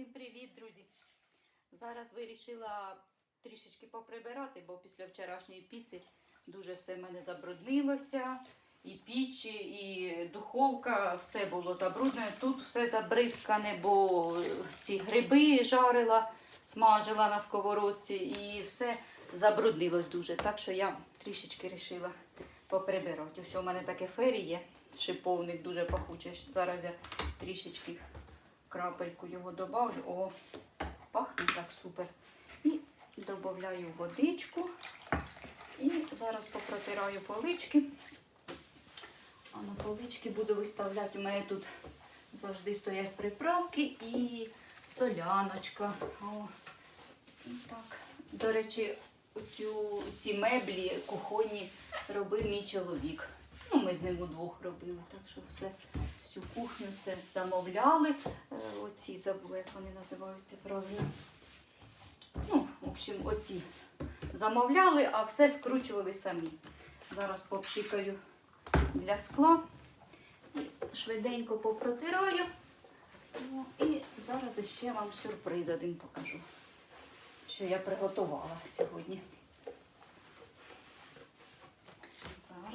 Всім привіт, друзі! Зараз вирішила трішечки поприбирати, бо після вчорашньої піци дуже все в мене забруднилося. І піч, і духовка, все було забруднене. Тут все забризкане, бо ці гриби жарила, смажила на сковородці і все забруднилось дуже. Так що я трішечки вирішила поприбирати. Ось у мене таке фері є, шиповник дуже пахучий. Зараз я трішечки крапельку його добавлю. О, пахне так супер. І додаю водичку. І зараз попротираю полички. А на полички буду виставляти. У мене тут завжди стоять приправки і соляночка. О, і так. До речі, цю, ці меблі кухонні робив мій чоловік. Ну, ми з ним удвох робили, так що все, всю кухню це замовляли. Е, Оці забула, як вони називаються правильно. Ну, в общем, оці замовляли, а все скручували самі. Зараз попшикаю для скла і швиденько попротираю. О, І зараз ще вам сюрприз один покажу, що я приготувала сьогодні.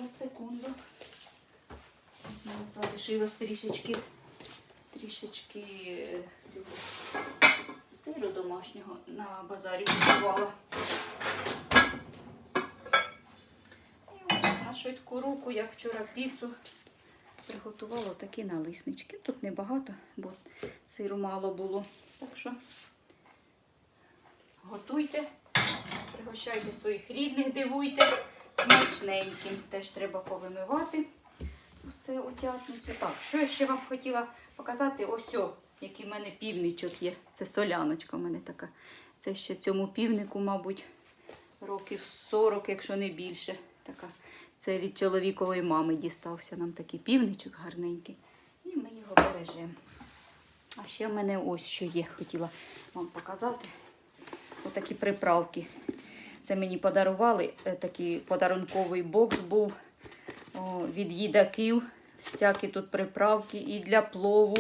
Секунду. У Залишилось трішечки, трішечки е, сиру домашнього на базарі купувала. І ось на швидку руку, як вчора піцу, приготувала такі налиснички. Тут небагато, бо сиру мало було. Так що готуйте, пригощайте своїх рідних, дивуйте смачненьким. Теж треба повимивати все утятницю. Так, що я ще вам хотіла показати? Ось о, який в мене півничок є. Це соляночка в мене така. Це ще цьому півнику, мабуть, років 40, якщо не більше. Така. Це від чоловікової мами дістався нам такий півничок гарненький. І ми його бережемо. А ще в мене ось що є, хотіла вам показати. Отакі приправки. Це мені подарували, е, такий подарунковий бокс був від їдаків. Всякі тут приправки і для плову,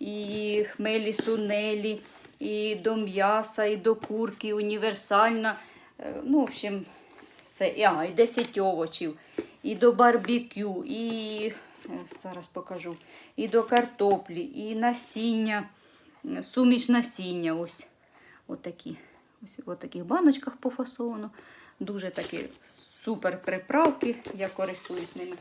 і хмелі сунелі, і до м'яса, і до курки, універсальна. Е, Ну, в общем, все. А, і 10 овочів, і до барбекю, і е, зараз покажу, і до картоплі, і насіння, суміш насіння. Ось отакі. Ось в таких баночках пофасовано. Дуже такі супер приправки. Я користуюсь ними.